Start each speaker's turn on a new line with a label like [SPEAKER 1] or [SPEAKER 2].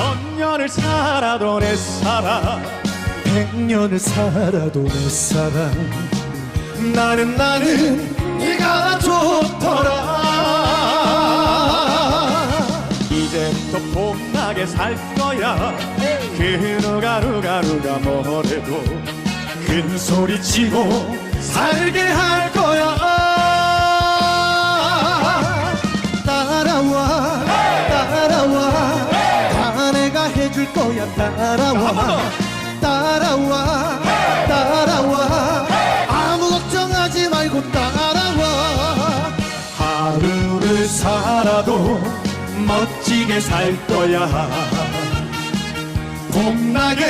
[SPEAKER 1] 천년을 살아도 내 사랑
[SPEAKER 2] 백년을 살아도 내 사랑.
[SPEAKER 1] 나는 나는 네가 좋더라. 이제부터 봄나게 살 거야. 그 누가 누가 누가 뭐래도 큰 소리 치고 살게 할 거야
[SPEAKER 2] 해줄 거야. 따라와. 따라와. 따라와. 아무 걱정하지 말고 따라와.
[SPEAKER 1] 하루를 살아도 멋지게 살 거야. 봄나게 살